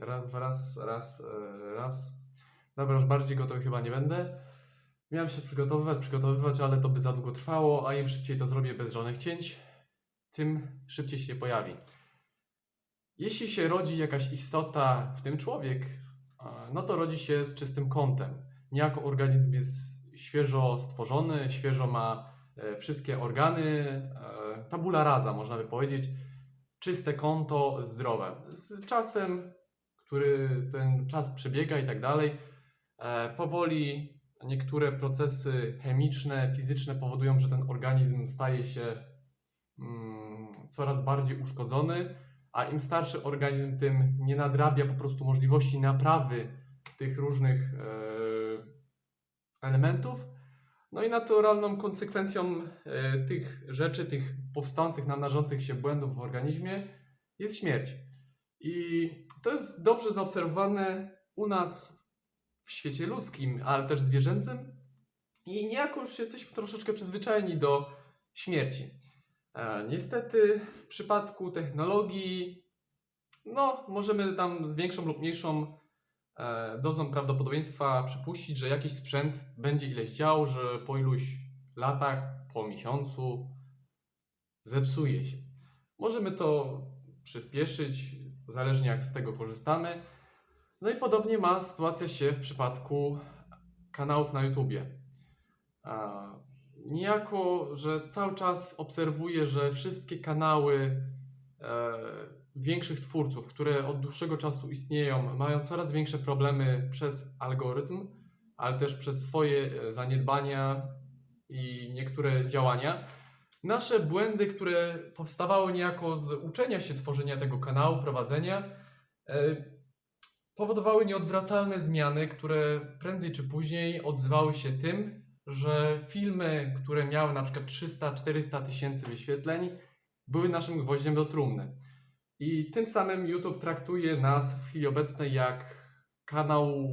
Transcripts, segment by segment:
Raz, raz, raz, e, raz. Dobra, już bardziej gotowy chyba nie będę. Miałem się przygotowywać, przygotowywać, ale to by za długo trwało, a im szybciej to zrobię bez żadnych cięć, tym szybciej się pojawi. Jeśli się rodzi jakaś istota, w tym człowiek, no to rodzi się z czystym kątem. Niejako organizm jest świeżo stworzony, świeżo ma e, wszystkie organy, e, tabula rasa można by powiedzieć, czyste konto, zdrowe. Z czasem, który ten czas przebiega i tak dalej, e, powoli niektóre procesy chemiczne, fizyczne powodują, że ten organizm staje się mm, coraz bardziej uszkodzony, a im starszy organizm, tym nie nadrabia po prostu możliwości naprawy tych różnych e, elementów. No i naturalną konsekwencją e, tych rzeczy, tych powstających, namnażących się błędów w organizmie jest śmierć. I to jest dobrze zaobserwowane u nas w świecie ludzkim, ale też zwierzęcym. I niejako już jesteśmy troszeczkę przyzwyczajeni do śmierci. E, niestety w przypadku technologii, no możemy tam z większą lub mniejszą e, dozą prawdopodobieństwa przypuścić, że jakiś sprzęt będzie ileś działał, że po iluś latach, po miesiącu zepsuje się. Możemy to przyspieszyć, zależnie jak z tego korzystamy. No i podobnie ma sytuacja się w przypadku kanałów na YouTubie. Niejako, że cały czas obserwuję, że wszystkie kanały e, większych twórców, które od dłuższego czasu istnieją, mają coraz większe problemy przez algorytm, ale też przez swoje e, zaniedbania i niektóre działania. Nasze błędy, które powstawały niejako z uczenia się tworzenia tego kanału, prowadzenia, e, powodowały nieodwracalne zmiany, które prędzej czy później odzywały się tym, że filmy, które miały na przykład 300-400 tysięcy wyświetleń, były naszym gwoździem do trumny. I tym samym YouTube traktuje nas w chwili obecnej jak kanał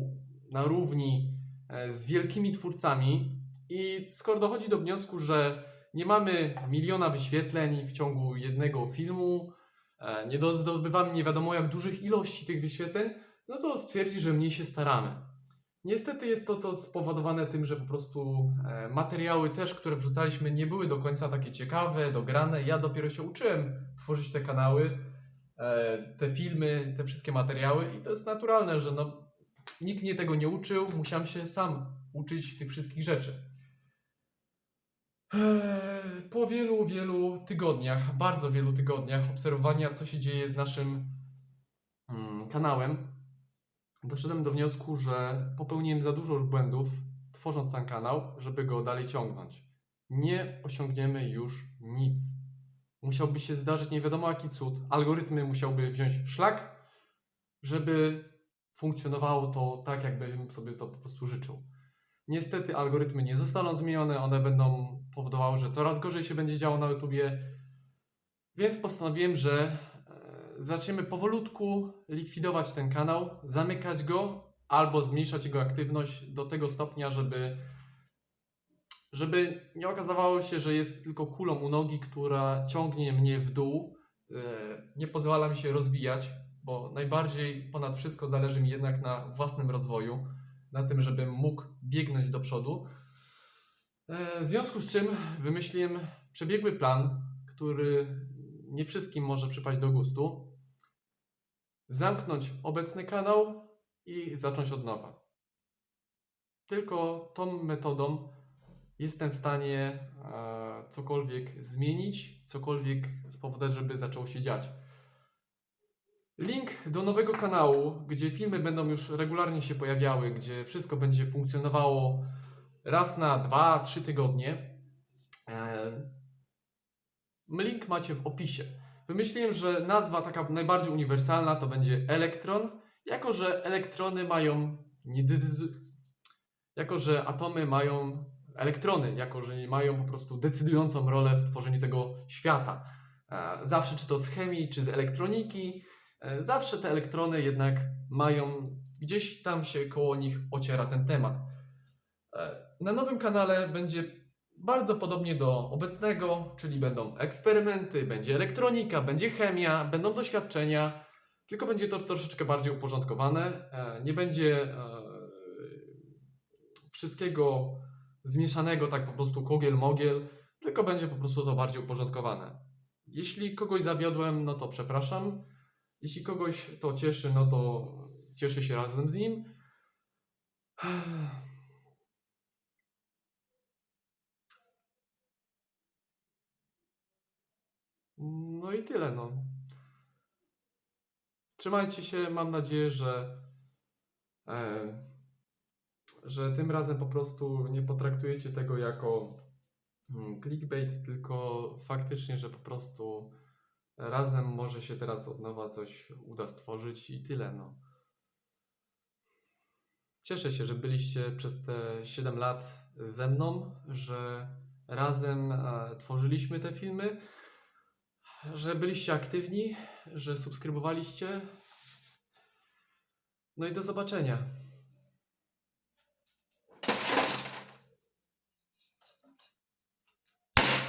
na równi e, z wielkimi twórcami. I skoro dochodzi do wniosku, że nie mamy miliona wyświetleń w ciągu jednego filmu, e, nie zdobywamy nie wiadomo jak dużych ilości tych wyświetleń, no to stwierdzi, że mniej się staramy. Niestety jest to, to spowodowane tym, że po prostu e, materiały też, które wrzucaliśmy, nie były do końca takie ciekawe, dograne. Ja dopiero się uczyłem tworzyć te kanały, e, te filmy, te wszystkie materiały i to jest naturalne, że no, nikt mnie tego nie uczył, musiałem się sam uczyć tych wszystkich rzeczy. Eee, Po wielu, wielu tygodniach, bardzo wielu tygodniach obserwowania, co się dzieje z naszym mm, kanałem, doszedłem do wniosku, że popełniłem za dużo już błędów, tworząc ten kanał, żeby go dalej ciągnąć. Nie osiągniemy już nic. Musiałby się zdarzyć nie wiadomo jaki cud. Algorytmy musiałby wziąć szlak, żeby funkcjonowało to tak, jakbym sobie to po prostu życzył. Niestety algorytmy nie zostaną zmienione, one będą powodowały, że coraz gorzej się będzie działo na YouTubie. Więc postanowiłem, że e, zaczniemy powolutku likwidować ten kanał, zamykać go albo zmniejszać jego aktywność do tego stopnia, żeby, żeby nie okazało się, że jest tylko kulą u nogi, która ciągnie mnie w dół, e, nie pozwala mi się rozwijać, bo najbardziej ponad wszystko zależy mi jednak na własnym rozwoju, na tym, żebym mógł biegnąć do przodu. E, W związku z czym wymyśliłem przebiegły plan, który nie wszystkim może przypaść do gustu. Zamknąć obecny kanał i zacząć od nowa. Tylko tą metodą jestem w stanie e, cokolwiek zmienić, cokolwiek spowodować, żeby zaczęło się dziać. Link do nowego kanału, gdzie filmy będą już regularnie się pojawiały, gdzie wszystko będzie funkcjonowało raz na 2-3 tygodnie. E, Link macie w opisie. Wymyśliłem, że nazwa taka najbardziej uniwersalna to będzie elektron, jako że elektrony mają jako że atomy mają elektrony, jako że mają po prostu decydującą rolę w tworzeniu tego świata. E, Zawsze czy to z chemii, czy z elektroniki, zawsze te elektrony jednak mają gdzieś tam się koło nich ociera ten temat. E, Na nowym kanale będzie bardzo podobnie do obecnego, czyli będą eksperymenty, będzie elektronika, będzie chemia, będą doświadczenia. Tylko będzie to troszeczkę bardziej uporządkowane. E, Nie będzie e, wszystkiego zmieszanego, tak po prostu kogiel-mogiel, tylko będzie po prostu to bardziej uporządkowane. Jeśli kogoś zawiodłem, no to przepraszam. Jeśli kogoś to cieszy, no to cieszę się razem z nim. No i tyle, no. Trzymajcie się, mam nadzieję, że e, że tym razem po prostu nie potraktujecie tego jako mm, clickbait, tylko faktycznie, że po prostu razem może się teraz od nowa coś uda stworzyć i tyle, no. Cieszę się, że byliście przez te 7 lat ze mną, że razem e, tworzyliśmy te filmy, że byliście aktywni, że subskrybowaliście. No i do zobaczenia.